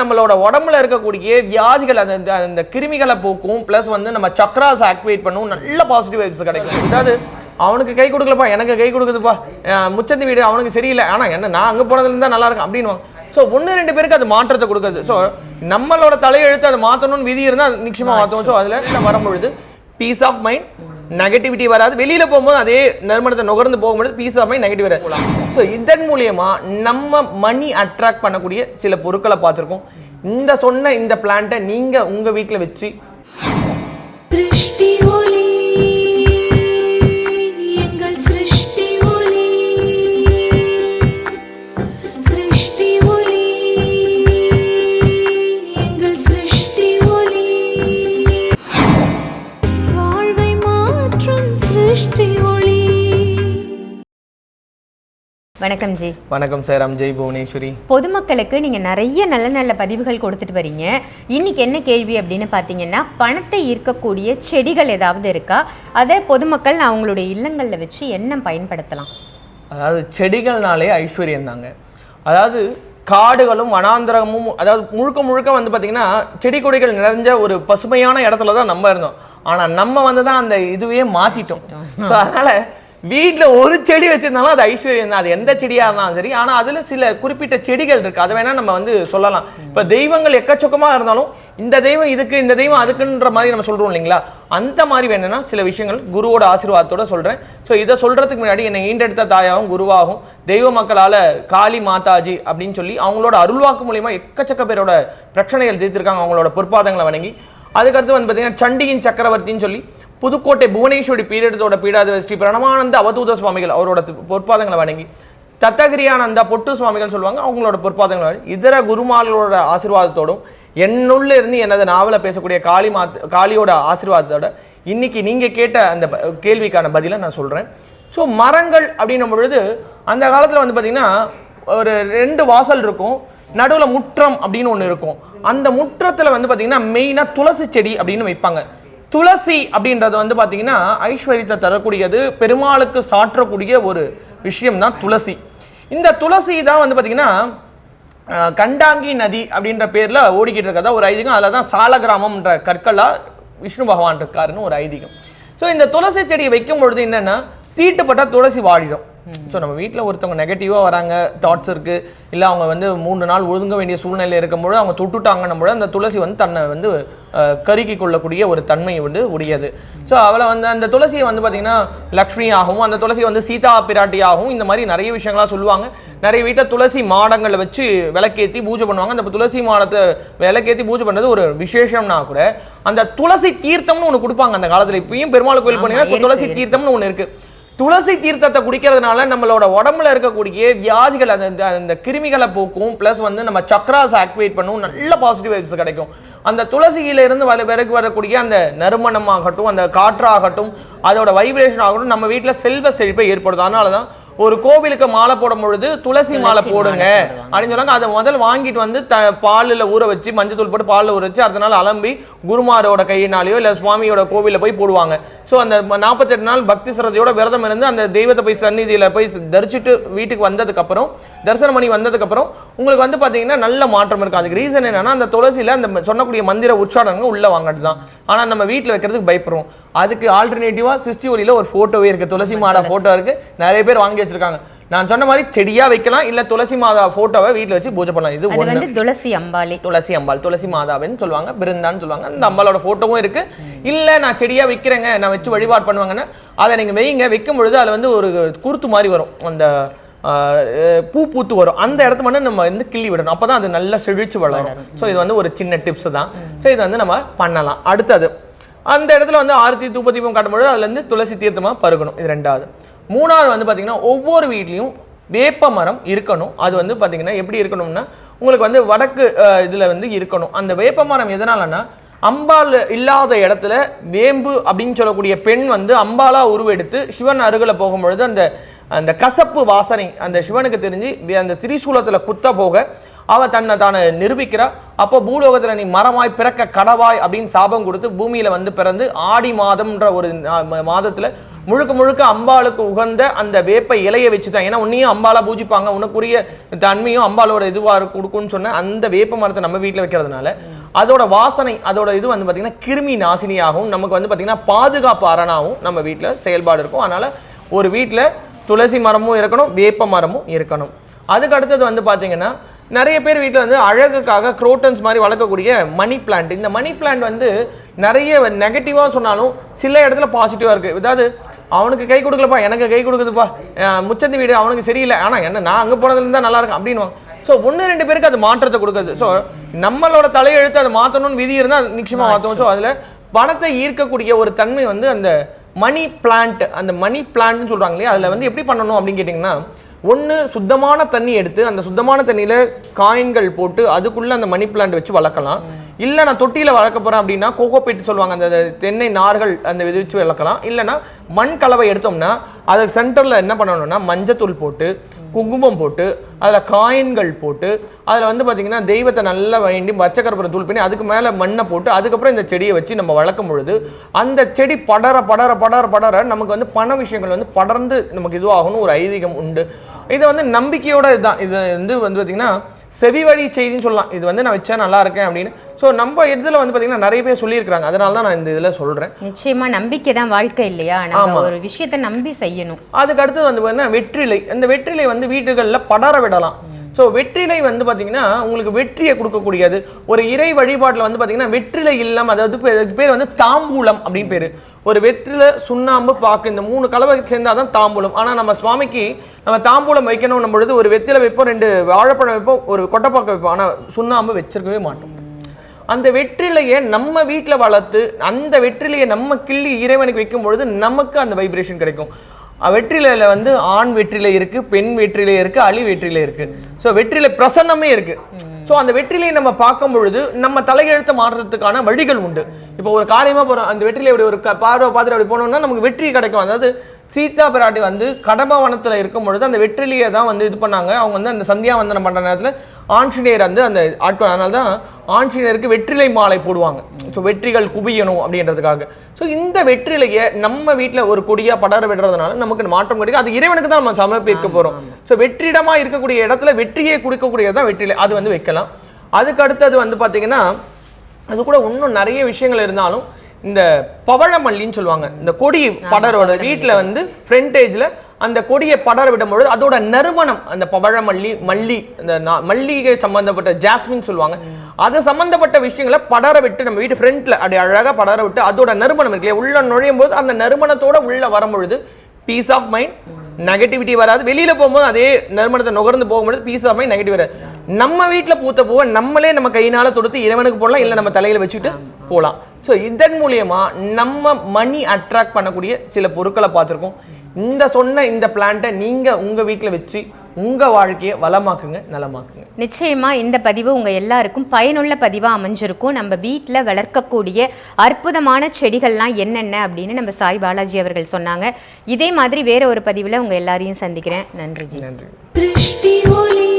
நம்மளோட உடம்புல இருக்கக்கூடிய வியாதிகள் அந்த அந்த- அந்த கிருமிகளை போக்கும் ப்ளஸ் வந்து நம்ம சக்ராஸ் ஆக்டிவேட் பண்ணும் நல்ல பாசிட்டிவ் வைப்ஸ் கிடைக்கும். அதாவது அவனுக்கு கை கொடுக்கலப்பா எனக்கு கை கொடுக்குதுப்பா முச்சந்தி வீடு அவனுக்கு சரியில்லை. ஆனா என்ன நான் அங்க போனதுல இருந்தா நல்லா இருக்கும் அப்படின்னு ஸோ ஒன்று ரெண்டு பேருக்கு அது மாற்றத்தை கொடுக்குது. ஸோ நம்மளோட தலையெழுத்து அதை மாற்றணும்னு விதி இருந்தால் நிச்சயமா மாற்றணும் ஸோ அதில் வரும்பொழுது பீஸ் ஆஃப் மைண்ட் நெகட்டிவிட்டி வராது. வெளியில போகும்போது அதே நறுமணத்தை நுகர்ந்து போகும்போது பீஸ் மாதிரி நெகட்டிவ் வராது. ஸோ இதன் மூலியமா நம்ம மணி அட்ராக்ட் பண்ணக்கூடிய சில பொருட்களை பார்த்துருக்கோம். இந்த சொன்ன இந்த பிளான்ட்டை நீங்க உங்க வீட்டில் வச்சு வணக்கம் ஜி. வணக்கம் சேரம் ஜெய் புவனேஸ்வரி பொதுமக்களுக்கு நீங்கள் நிறைய நல்ல நல்ல பதிவுகள் கொடுத்துட்டு வரீங்க. இன்னைக்கு என்ன கேள்வி அப்படின்னு பார்த்தீங்கன்னா பணத்தை ஈர்க்கக்கூடிய செடிகள் ஏதாவது இருக்கா? அதை பொதுமக்கள் அவங்களுடைய இல்லங்களில் வச்சு என்ன பயன்படுத்தலாம்? அதாவது செடிகள்னாலே ஐஸ்வர்யம் தாங்க. அதாவது காடுகளும் வனாந்திரமும் அதாவது முழுக்க முழுக்க வந்து பார்த்தீங்கன்னா செடி கொடிகள் நிறைஞ்ச ஒரு பசுமையான இடத்துல தான் நம்ம இருந்தோம். ஆனால் நம்ம வந்து தான் அந்த இதுவே மாற்றிட்டோம் ஸோ அதனால் வீட்டில் ஒரு செடி வச்சிருந்தாலும் அது ஐஸ்வர்யம் தான். அது எந்த செடியாக இருந்தாலும் சரி ஆனால் அதில் சில குறிப்பிட்ட செடிகள் இருக்குது அதை வேணால் நம்ம வந்து சொல்லலாம். இப்போ தெய்வங்கள் எக்கச்சக்கமாக இருந்தாலும் இந்த தெய்வம் இதுக்கு இந்த தெய்வம் அதுக்குன்ற மாதிரி நம்ம சொல்கிறோம் இல்லைங்களா? அந்த மாதிரி வேணும்னா சில விஷயங்கள் குருவோட ஆசீர்வாதத்தோட சொல்கிறேன் ஸோ இதை சொல்கிறதுக்கு முன்னாடி என்னை ஈண்டெடுத்த தாயாகவும் குருவாகவும் தெய்வ மக்களால் காளி மாதாஜி அப்படின்னு சொல்லி அவங்களோட அருள்வாக்கு மூலியமாக எக்கச்சக்க பேரோட பிரச்சனைகள் தீர்த்திருக்காங்க. அவங்களோட பொற்பாதங்களை வணங்கி. அதுக்கடுத்து வந்து பார்த்தீங்கன்னா சண்டியின் சக்கரவர்த்தின்னு சொல்லி புதுக்கோட்டை புவனேஸ்வரி பீரியடத்தோட பீடாதிபதி ஸ்ரீ பிரணமானந்த அவதூத சுவாமிகள் அவரோட பொற்பாதங்களை வணங்கி தத்தகிரியானந்தா பொட்டு சுவாமிகள் சொல்லுவாங்க அவங்களோட பொற்பாதங்கள் இதர குருமார்களோட ஆசீர்வாதத்தோடும் என்னுள்ள இருந்து எனது நாவலை பேசக்கூடிய காளி மாத் காளியோட ஆசீர்வாதத்தோட இன்னைக்கு நீங்கள் கேட்ட அந்த கேள்விக்கான பதிலை நான் சொல்கிறேன் ஸோ மரங்கள் அப்படின்னும் பொழுது அந்த காலத்தில் வந்து பார்த்திங்கன்னா ஒரு ரெண்டு வாசல் இருக்கும் நடுவில் முற்றம் அப்படின்னு ஒன்று இருக்கும். அந்த முற்றத்தில் வந்து பார்த்திங்கன்னா மெயினாக துளசி செடி அப்படின்னு வைப்பாங்க. துளசி அப்படின்றது வந்து பார்த்தீங்கன்னா ஐஸ்வர்யத்தை தரக்கூடியது பெருமாளுக்கு சாற்றக்கூடிய ஒரு விஷயம் தான் துளசி. இந்த துளசி தான் வந்து பார்த்தீங்கன்னா கண்டாங்கி நதி அப்படின்ற பேரில் ஓடிக்கிட்டு இருக்கதா ஒரு ஐதீகம். அதில் தான் சாலகிராமம்ன்ற கற்களாக விஷ்ணு பகவான் இருக்காருன்னு ஒரு ஐதீகம். ஸோ இந்த துளசி செடியை வைக்கும் பொழுது என்னென்னா தீட்டுப்பட்ட துளசி வாடிடும் ஸோ நம்ம வீட்டில் ஒருத்தவங்க நெகட்டிவாக வராங்க தாட்ஸ் இருக்கு இல்லை அவங்க வந்து மூணு நாள் ஒழுங்க வேண்டிய சூழ்நிலை இருக்கும்போது அவங்க தொட்டுட்டாங்கன்னும் பொழுது அந்த துளசி வந்து தன்னை வந்து கருக்கி கொள்ளக்கூடிய ஒரு தன்மை வந்து உடையது. ஸோ அவளை வந்து அந்த துளசியை வந்து பார்த்தீங்கன்னா லக்ஷ்மியாகவும் அந்த துளசியை வந்து சீதா பிராட்டியாகவும் இந்த மாதிரி நிறைய விஷயங்களாக சொல்லுவாங்க. நிறைய வீட்டில் துளசி மாடங்களை வச்சு விளக்கேற்றி பூஜை பண்ணுவாங்க. அந்த துளசி மாடத்தை விளக்கேற்றி பூஜை பண்ணுறது ஒரு விசேஷம்னா கூட அந்த துளசி தீர்த்தம்னு ஒன்று கொடுப்பாங்க அந்த காலத்தில். இப்பயும் பெருமாள் கோயில் இருக்கு, துளசி. தீர்த்தம்னு ஒன்று இருக்கு. துளசி தீர்த்தத்தை குடிக்கிறதுனால நம்மளோட உடம்புல இருக்கக்கூடிய வியாதிகள் அந்த அந்த- கிருமிகளை போக்கும். ப்ளஸ் வந்து நம்ம சக்ராஸ் ஆக்டிவேட் பண்ணும். நல்ல பாசிட்டிவ் வைப்ஸ் கிடைக்கும். அந்த துளசியில இருந்து வர பிறகு வரக்கூடிய அந்த நறுமணமாகட்டும் அந்த காற்றாகட்டும் அதோட வைப்ரேஷன் ஆகட்டும் நம்ம வீட்ல செல்வ செழிப்பை ஏற்படுத்தும். அதனால தான் ஒரு கோவிலுக்கு மாலை போடும் பொழுது துளசி மாலை போடுங்க. அப்படின்னு சொன்னாங்க அதை முதல்ல வாங்கிட்டு வந்து த பாலில் ஊற வச்சு மஞ்சள் தூள் போட்டு பாலில் ஊற வச்சு நாள் அலம்பி குருமாரோட கையினாலேயோ இல்லை சுவாமியோட கோவிலில் போய் போடுவாங்க. ஸோ அந்த நாற்பத்தெட்டு நாள் பக்தி சிரதையோட விரதம் இருந்து அந்த தெய்வத்தை போய் சந்நிதியில் போய் தரிசிட்டு வீட்டுக்கு வந்ததுக்கப்புறம் தரிசனம் பண்ணி வந்ததுக்கப்புறம் உங்களுக்கு வந்து பார்த்தீங்கன்னா நல்ல மாற்றம் இருக்கும் அதுக்கு ரீசன் என்னன்னா அந்த துளசியில் அந்த சொன்னக்கூடிய மந்திர உச்சாடனங்க உள்ளே வாங்கிட்டு தான். ஆனால் நம்ம வீட்டில் வைக்கிறதுக்கு பயப்படுறோம். அதுக்கு ஆல்டர்னேட்டிவாக சிஸ்டி ஒலியில் ஒரு ஃபோட்டோவே இருக்குது துளசி மாடா ஃபோட்டோ இருக்குது நிறைய பேர் வாங்கி வச்சுருக்காங்க. நான் சொன்ன மாதிரி செடியா வைக்கலாம் இல்ல துளசி மாதா போட்டோவை வீட்ல வச்சு பூஜை பண்ணலாம். இது வந்து துளசி அம்பாளி. துளசி அம்பாள் துளசி மாதாவின்னு சொல்லுவாங்க பிருந்தான்னு சொல்லுவாங்க. அந்த அம்பாளோட போட்டோவும் இருக்கு. இல்ல நான் செடியா வைக்கிறேங்க நான் வச்சு வழிபாடு பண்ணுவாங்கன்னா அதை நீங்க வைங்க. வைக்கும் பொழுது அதுல வந்து ஒரு குருத்து மாதிரி வரும். அந்த பூ பூத்து வரும். அந்த இடத்த மட்டும் நம்ம வந்து கிள்ளி விடணும். அப்பதான் அது நல்லா செழிச்சு வளரும். ஸோ இது வந்து ஒரு சின்ன டிப்ஸ் தான். ஸோ இது வந்து நம்ம பண்ணலாம். அடுத்தது அந்த இடத்துல வந்து ஆரத்தி தூப தீபம் காட்டும்பொழுது அதுல இருந்து துளசி தீர்த்தமா பருகணும். இது ரெண்டாவது. மூணாவது வந்து பார்த்தீங்கன்னா ஒவ்வொரு வீட்லேயும் வேப்ப மரம் இருக்கணும். அது வந்து பார்த்தீங்கன்னா எப்படி இருக்கணும்னா உங்களுக்கு வந்து வடக்கு இதில் வந்து இருக்கணும். அந்த வேப்ப மரம் எதனாலன்னா அம்பால் இல்லாத இடத்துல வேம்பு அப்படின்னு சொல்லக்கூடிய பெண் வந்து அம்பாலா உருவெடுத்து சிவன் அருகில் போகும்பொழுது அந்த அந்த கசப்பு வாசனை அந்த சிவனுக்கு தெரிஞ்சு வே- அந்த திரிசூலத்தில் குத்த போக அவ தன்னை தானே நிரூபிக்கிறா. அப்போ பூலோகத்தில் நீ மரமாய் பிறக்க கடவாய் அப்படின்னு சாபம் கொடுத்து பூமியில் வந்து பிறந்து ஆடி மாதம்ன்ற ஒரு மாதத்தில் முழுக்க முழுக்க அம்பாளுக்கு உகந்த அந்த வேப்ப இலையை வச்சு தான் ஏன்னா உன்னையும் அம்பாலா பூஜிப்பாங்க. உனக்குரிய தன்மையும் அம்பாலோட இதுவாக கொடுக்கும்னு சொன்ன அந்த வேப்ப மரத்தை நம்ம வீட்டில் வைக்கிறதுனால அதோட வாசனை அதோட இது வந்து பார்த்தீங்கன்னா கிருமி நாசினியாகவும் நமக்கு வந்து பார்த்தீங்கன்னா பாதுகாப்பு அரணாகவும் நம்ம வீட்டில் செயல்பாடு இருக்கும். அதனால் ஒரு வீட்டில் துளசி மரமும் இருக்கணும் வேப்ப மரமும் இருக்கணும். அதுக்கு அடுத்தது வந்து பார்த்தீங்கன்னா நிறைய பேர் வீட்டில் வந்து அழகுக்காக குரோட்டன்ஸ் மாதிரி வளர்க்கக்கூடிய மணி பிளான்ட் இந்த மணி பிளான்ட் வந்து நிறைய நெகட்டிவாக சொன்னாலும் சில இடத்துல பாசிட்டிவாக இருக்குது அதாவது அவனுக்கு கை கொடுக்கலப்பா எனக்கு கை கொடுக்குதுப்பா. முச்சந்தி வீடு அவனுக்கு சரியில்லை. ஆனால் என்ன நான் அங்கே போனதுலேருந்து நல்லா இருக்கும் அப்படின்னு ஸோ ஒன்று ரெண்டு பேருக்கு அது மாற்றத்தை கொடுக்குது. ஸோ நம்மளோட தலையெழுத்து அதை மாற்றணும்னு விதி இருந்தால் நிச்சயமாக மாற்றணும் ஸோ அதில் பணத்தை ஈர்க்கக்கூடிய ஒரு தன்மை வந்து அந்த மணி பிளான்ட் அந்த மணி பிளான்ட்னு சொல்கிறாங்க இல்லையா? அதில் வந்து எப்படி பண்ணணும் அப்படின்னு கேட்டிங்கன்னா ஒன்று சுத்தமான தண்ணி எடுத்து அந்த சுத்தமான தண்ணியில் காயின்கள் போட்டு அதுக்குள்ளே அந்த மணி பிளான்ட் வச்சு வளர்க்கலாம். இல்லை நான் தொட்டியில் வளர்க்க போகிறேன் அப்படின்னா கோகோ பீட் சொல்லுவாங்க. அந்த தென்னை நார்கள் அந்த இது வளர்க்கலாம். இல்லைன்னா மண் கலவை எடுத்தோம்னா அதுக்கு சென்டரில் என்ன பண்ணணும்னா மஞ்சத்தூள் போட்டு குங்குமம் போட்டு அதில் காயின்கள் போட்டு அதில் வந்து பார்த்திங்கன்னா தெய்வத்தை நல்லா வேண்டி பச்சைக்கருப்பரை தூள் பண்ணி அதுக்கு மேலே மண்ணை போட்டு அதுக்கப்புறம் இந்த செடியை வச்சு நம்ம வளர்க்கும் பொழுது அந்த செடி படர படர படர படர நமக்கு வந்து பண விஷயங்கள் வந்து படர்ந்து நமக்கு இதுவாகணும் ஒரு ஐதீகம் உண்டு. இது வந்து நம்பிக்கையோட இதுதான். இது வந்து வந்து பார்த்தீங்கன்னா செவி வழி செய்தின்னு சொல்லலாம். இது வந்து நான் வச்சா நல்லா இருக்கேன் அப்படின்னு. ஸோ நம்ம இதில் வந்து பார்த்தீங்கன்னா நிறைய பேர் சொல்லியிருக்கிறாங்க. அதனால தான் நான் இந்த இதில் சொல்கிறேன் நிச்சயமா நம்பிக்கை தான் வாழ்க்கை இல்லையா? நம்ம ஒரு விஷயத்தை நம்பி செய்யணும். அதுக்கு அடுத்தது வந்து பார்த்தீங்கன்னா வெற்றிலை. அந்த வெற்றிலை வந்து வீடுகளில் படர விடலாம். ஸோ வெற்றிலை வந்து பார்த்தீங்கன்னா உங்களுக்கு வெற்றியை கொடுக்கக்கூடியது. ஒரு இறை வழிபாட்டில் வந்து பார்த்தீங்கன்னா வெற்றிலை இல்லம் அதாவது பேர் வந்து தாம்பூலம் அப்படின்னு பேர். ஒரு வெற்றிலை சுண்ணாம்பு பாக்கு இந்த மூணு கலவை சேர்ந்தாதான் தான் தாம்பூலம். ஆனால் நம்ம சுவாமிக்கு நம்ம தாம்பூலம் வைக்கணும் பொழுது ஒரு வெற்றில வைப்போம் ரெண்டு வாழைப்பழம் வைப்போம் ஒரு கொட்டைப்பாக்கு வைப்போம். ஆனால் சுண்ணாம்பு வச்சிருக்கவே மாட்டோம். அந்த வெற்றிலையை நம்ம வீட்டில் வளர்த்து அந்த வெற்றிலையை நம்ம கிள்ளி இறைவனுக்கு வைக்கும் பொழுது நமக்கு அந்த வைப்ரேஷன் கிடைக்கும். வெற்றிலையில் வந்து ஆண் வெற்றிலை இருக்குது பெண் வெற்றிலை இருக்குது அழி வெற்றிலை இருக்குது ஸோ வெற்றிலை பிரசன்னமே இருக்குது ஸோ அந்த வெற்றிலையை நம்ம பார்க்கும் பொழுது நம்ம தலையெழுத்து மாறுறதுக்கான வழிகள் உண்டு. இப்போ ஒரு காரியமாக போகிறோம் அந்த வெற்றிலை அப்படி ஒரு பார்வை பார்த்துட்டு அப்படி போனோம்னா நமக்கு வெற்றி கிடைக்கும். அதாவது சீதா பிராட்டி வந்து கடம்பவனத்தில் இருக்கும் பொழுது அந்த வெற்றிலையை தான் வந்து இது பண்ணாங்க. அவங்க வந்து அந்த சந்தியாவந்தனம் பண்ணுற நேரத்தில் ஆஞ்சநேயர் வந்து அந்த ஆட்கள் அதனால தான் ஆஞ்சநேயருக்கு வெற்றிலை மாலை போடுவாங்க. ஸோ வெற்றிகள் குவியணும் அப்படின்றதுக்காக. ஸோ இந்த வெற்றிலையை நம்ம வீட்டில் ஒரு கொடியா படர விடுறதுனால நமக்கு மாற்றம் கிடைக்கும். அது இறைவனுக்கு தான் நம்ம சமர்ப்பிக்க போறோம். ஸோ வெற்றிடமா இருக்கக்கூடிய இடத்துல வெற்றியை கொடுக்கக்கூடியது தான் வெற்றிலை. அது வந்து வைக்கலாம். அதுக்கு அடுத்தது வந்து பார்த்தீங்கன்னா அது கூட இன்னும் நிறைய விஷயங்கள் இருந்தாலும் இந்த பவழமல்லின்னு சொல்லுவாங்க. இந்த கொடி படரோட வீட்டில் வந்து ஃப்ரண்டேஜில் அந்த கொடியை படர விடும் பொழுது அதோட நறுமணம் அந்த பவழமல்லி மல்லி அந்த மல்லிகை சம்பந்தப்பட்ட ஜாஸ்மின் சொல்லுவாங்க. அது சம்பந்தப்பட்ட விஷயங்களை படர விட்டு நம்ம வீட்டு ஃப்ரண்ட்ல அப்படி அழகாக படர விட்டு அதோட நறுமணம் இருக்கு உள்ள நுழையும் போது அந்த நறுமணத்தோட உள்ள வரும்பொழுது பீஸ் ஆஃப் மைண்ட் நெகட்டிவிட்டி வராது. வெளியில போகும்போது அதே நறுமணத்தை நுகர்ந்து போகும்போது பீஸ் ஆஃப் மைண்ட் நெகட்டிவ் வராது. நம்ம வீட்டில் பூத்த பூவை நம்மளே நம்ம கையினால தொடுத்து இறைவனுக்கு போடலாம் இல்லை நம்ம தலையில வச்சுட்டு போகலாம் ஸோ இதன் மூலியமா நம்ம மணி அட்ராக்ட் பண்ணக்கூடிய சில பொருட்களை பார்த்துருக்கோம். இந்த சொன்ன இந்த பிளான்ட்டை நீங்கள் உங்கள் வீட்டில் வச்சு உங்கள் வாழ்க்கையை வளமாக்குங்க நலமாக்குங்க. நிச்சயமாக இந்த பதிவு உங்கள் எல்லாருக்கும் பயனுள்ள பதிவாக அமைஞ்சிருக்கும். நம்ம வீட்டில் வளர்க்கக்கூடிய அற்புதமான செடிகள்லாம் என்னென்ன அப்படின்னு நம்ம சாய் பாலாஜி அவர்கள் சொன்னாங்க. இதே மாதிரி வேற ஒரு பதிவில் உங்கள் எல்லாரையும் சந்திக்கிறேன். நன்றி நன்றி.